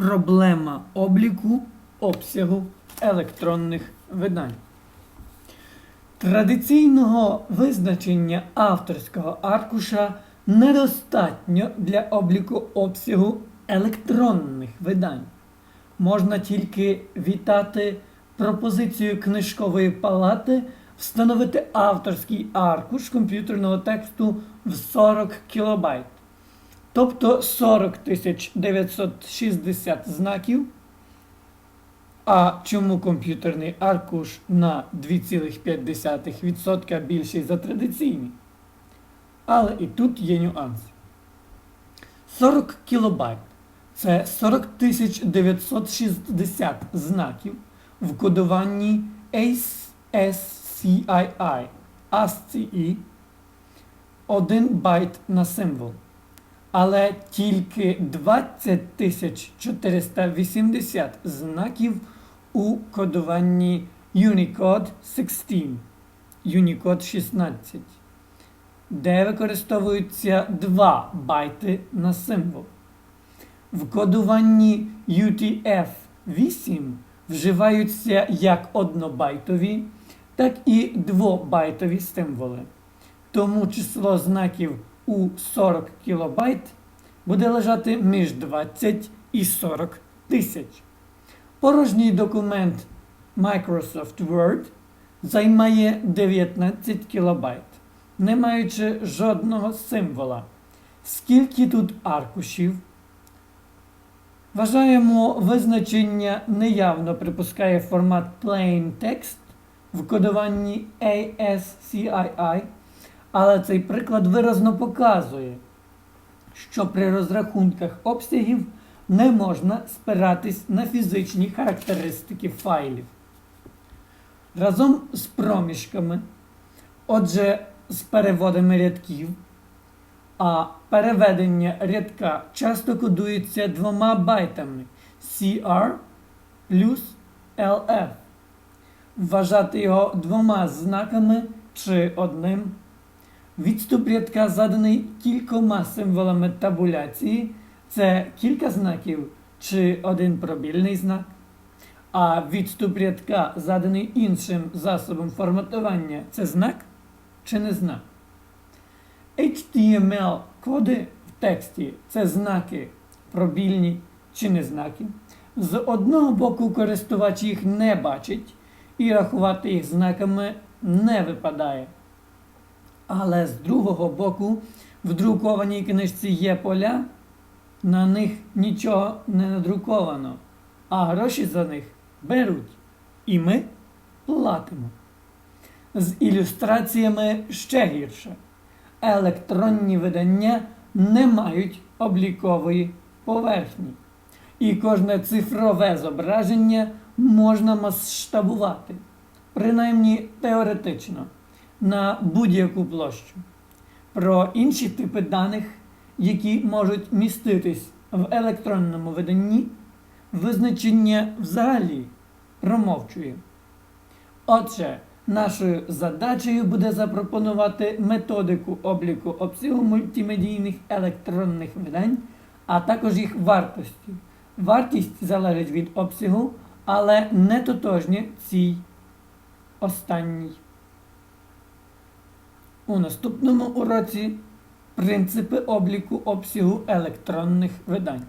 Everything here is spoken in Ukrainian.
Проблема обліку обсягу електронних видань. Традиційного визначення авторського аркуша недостатньо для обліку обсягу електронних видань. Можна тільки вітати пропозицію книжкової палати встановити авторський аркуш комп'ютерного тексту в 40 кілобайт тобто 40 960 знаків. А чому комп'ютерний аркуш на 2,5% більший за традиційний? Але і тут є нюанс. 40 кілобайт це 40 960 знаків в кодуванні ASCII, ASCII, 1 байт на символ але тільки 20 480 знаків у кодуванні Unicode 16, Unicode 16, де використовуються 2 байти на символ. В кодуванні UTF-8 вживаються як однобайтові, так і двобайтові символи. Тому число знаків у 40 кілобайт буде лежати між 20 і 40 тисяч. Порожній документ Microsoft Word займає 19 кілобайт, не маючи жодного символа. Скільки тут аркушів? Вважаємо, визначення неявно припускає формат Plain Text в кодуванні ASCII. Але цей приклад виразно показує, що при розрахунках обсягів не можна спиратись на фізичні характеристики файлів. Разом з проміжками, отже, з переводами рядків, а переведення рядка часто кодується двома байтами CR плюс LF. Вважати його двома знаками чи одним. Відступ рядка заданий кількома символами табуляції. Це кілька знаків чи один пробільний знак. А відступ рядка заданий іншим засобом форматування це знак чи не знак. HTML коди в тексті це знаки пробільні чи не знаки. З одного боку, користувач їх не бачить і рахувати їх знаками не випадає. Але з другого боку, в друкованій книжці є поля, на них нічого не надруковано, а гроші за них беруть. І ми платимо. З ілюстраціями ще гірше. Електронні видання не мають облікової поверхні. І кожне цифрове зображення можна масштабувати, принаймні теоретично на будь-яку площу. Про інші типи даних, які можуть міститись в електронному виданні, визначення взагалі промовчує. Отже, нашою задачею буде запропонувати методику обліку обсягу мультимедійних електронних видань, а також їх вартості. Вартість залежить від обсягу, але не тотожня цій останній. У наступному уроці принципи обліку обсягу електронних видань.